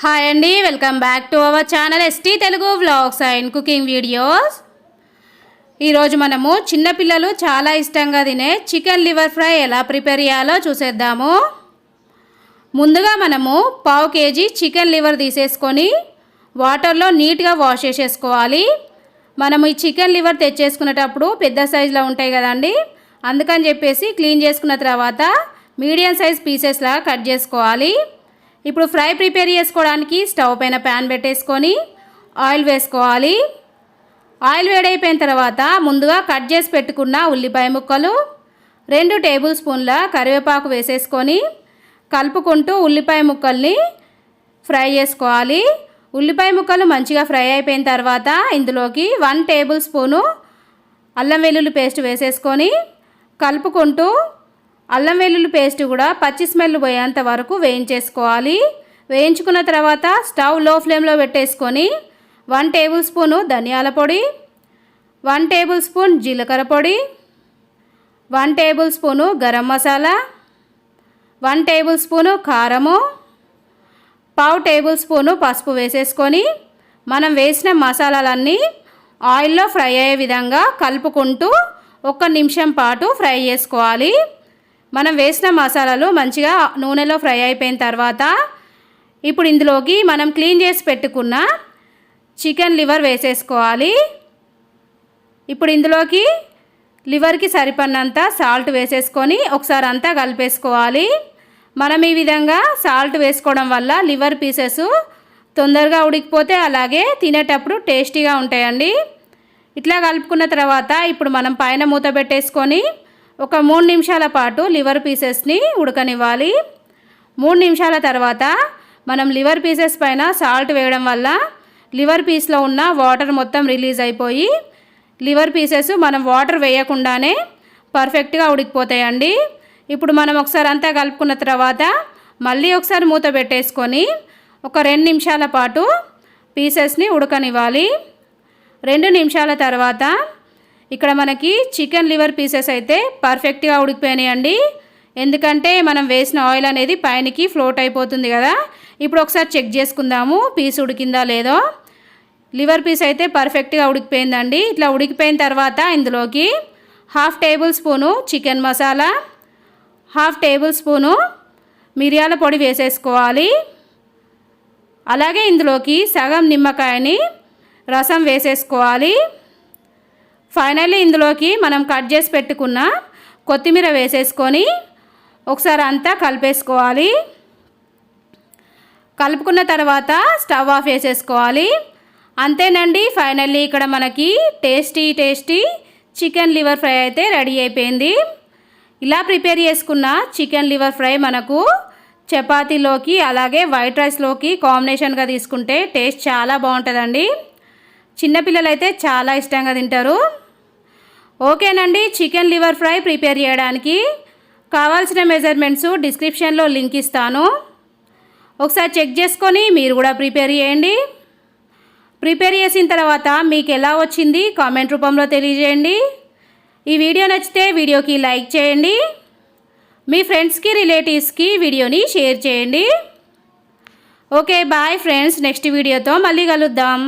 Hi అండి welcome back to our channel ST Telugu vlogs and cooking videos. ఈరోజు మనము చిన్నపిల్లలు చాలా ఇష్టంగా తినే చికెన్ లివర్ ఫ్రై ఎలా ప్రిపేర్ చేయాలో చూసేద్దాము. ముందుగా మనము పావు కేజీ చికెన్ లివర్ తీసేసుకొని వాటర్లో నీట్గా వాష్ చేసేసుకోవాలి. మనము ఈ చికెన్ లివర్ తెచ్చేసుకునేటప్పుడు పెద్ద సైజులో ఉంటాయి కదండి అందుకని చెప్పేసి క్లీన్ చేసుకున్న తర్వాత మీడియం సైజ్ పీసెస్లా కట్ చేసుకోవాలి. ఇప్పుడు ఫ్రై ప్రిపేర్ చేసుకోవడానికి స్టవ్ పైన ప్యాన్ పెట్టేసుకొని ఆయిల్ వేసుకోవాలి. ఆయిల్ వేడైపోయిన తర్వాత ముందుగా కట్ చేసి పెట్టుకున్న ఉల్లిపాయ ముక్కలు రెండు టేబుల్ స్పూన్ల కరివేపాకు వేసేసుకొని కలుపుకుంటూ ఉల్లిపాయ ముక్కల్ని ఫ్రై చేసుకోవాలి. ఉల్లిపాయ ముక్కలు మంచిగా ఫ్రై అయిపోయిన తర్వాత ఇందులోకి వన్ టేబుల్ స్పూను అల్లం వెల్లుల్లి పేస్ట్ వేసేసుకొని కలుపుకుంటూ అల్లం వెల్లుల్లి పేస్ట్ కూడా పచ్చి స్మెల్ పోయేంత వరకు వేయించేసుకోవాలి. వేయించుకున్న తర్వాత స్టవ్లో ఫ్లేమ్లో పెట్టేసుకొని వన్ టేబుల్ స్పూను ధనియాల పొడి వన్ టేబుల్ స్పూన్ జీలకర్ర పొడి one tablespoon garam masala one tablespoon కారము పావు టేబుల్ స్పూను పసుపు వేసేసుకొని మనం వేసిన మసాలాలన్నీ ఆయిల్లో ఫ్రై అయ్యే విధంగా కలుపుకుంటూ ఒక నిమిషం పాటు ఫ్రై చేసుకోవాలి. మనం వేసిన మసాలాలు మంచిగా నూనెలో ఫ్రై అయిపోయిన తర్వాత ఇప్పుడు ఇందులోకి మనం క్లీన్ చేసి పెట్టుకున్న చికెన్ లివర్ వేసేసుకోవాలి. ఇప్పుడు ఇందులోకి లివర్కి సరిపడినంత సాల్ట్ వేసేసుకొని ఒకసారి అంతా కలిపేసుకోవాలి. మనం ఈ విధంగా సాల్ట్ వేసుకోవడం వల్ల లివర్ పీసెస్ తొందరగా ఉడికిపోతే అలాగే తినేటప్పుడు టేస్టీగా ఉంటాయండి. ఇట్లా కలుపుకున్న తర్వాత ఇప్పుడు మనం పైన మూత పెట్టేసుకొని ఒక మూడు నిమిషాల పాటు లివర్ పీసెస్ని ఉడకనివ్వాలి. మూడు నిమిషాల తర్వాత మనం లివర్ పీసెస్ పైన సాల్ట్ వేయడం వల్ల లివర్ పీస్లో ఉన్న వాటర్ మొత్తం రిలీజ్ అయిపోయి లివర్ పీసెస్ మనం వాటర్ వేయకుండానే పర్ఫెక్ట్గా ఉడికిపోతాయండి. ఇప్పుడు మనం ఒకసారి అంతా కలుపుకున్న తర్వాత మళ్ళీ ఒకసారి మూత పెట్టేసుకొని ఒక రెండు నిమిషాల పాటు పీసెస్ని ఉడకనివ్వాలి. రెండు నిమిషాల తర్వాత ఇక్కడ మనకి చికెన్ లివర్ పీసెస్ అయితే పర్ఫెక్ట్గా ఉడికిపోయినాయండి. ఎందుకంటే మనం వేసిన ఆయిల్ అనేది పైనకి ఫ్లోట్ అయిపోతుంది కదా. ఇప్పుడు ఒకసారి చెక్ చేసుకుందాము పీస్ ఉడికిందా లేదో. లివర్ పీస్ అయితే పర్ఫెక్ట్గా ఉడికిపోయిందండి. ఇట్లా ఉడికిపోయిన తర్వాత ఇందులోకి half tablespoon chicken masala half tablespoon మిరియాల పొడి వేసేసుకోవాలి. అలాగే ఇందులోకి సగం నిమ్మకాయని రసం వేసేసుకోవాలి. ఫైనల్లీ ఇందులోకి మనం కట్ చేసి పెట్టుకున్న కొత్తిమీర వేసేసుకొని ఒకసారి అంతా కలిపేసుకోవాలి. కలుపుకున్న తర్వాత స్టవ్ ఆఫ్ వేసేసుకోవాలి అంతేనండి ఫైనల్లీ ఇక్కడ మనకి tasty tasty chicken liver fry అయితే రెడీ అయిపోయింది. ఇలా ప్రిపేర్ చేసుకున్న చికెన్ లివర్ ఫ్రై మనకు చపాతీలోకి అలాగే వైట్ రైస్లోకి కాంబినేషన్గా తీసుకుంటే టేస్ట్ చాలా బాగుంటుందండి. చిన్నపిల్లలైతే చాలా ఇష్టంగా తింటారు. ఓకేనండి చికెన్ లివర్ ఫ్రై ప్రిపేర్ చేయడానికి కావాల్సిన మెజర్మెంట్స్ డిస్క్రిప్షన్లో లింక్ ఇస్తాను. ఒకసారి చెక్ చేసుకొని మీరు కూడా ప్రిపేర్ చేయండి. ప్రిపేర్ చేసిన తర్వాత మీకు ఎలా వచ్చింది కామెంట్ రూపంలో తెలియజేయండి. ఈ వీడియో నచ్చితే వీడియోకి లైక్ చేయండి. మీ ఫ్రెండ్స్కి రిలేటివ్స్కి వీడియోని షేర్ చేయండి. ఓకే బాయ్ ఫ్రెండ్స్ నెక్స్ట్ వీడియోతో మళ్ళీ కలుద్దాం.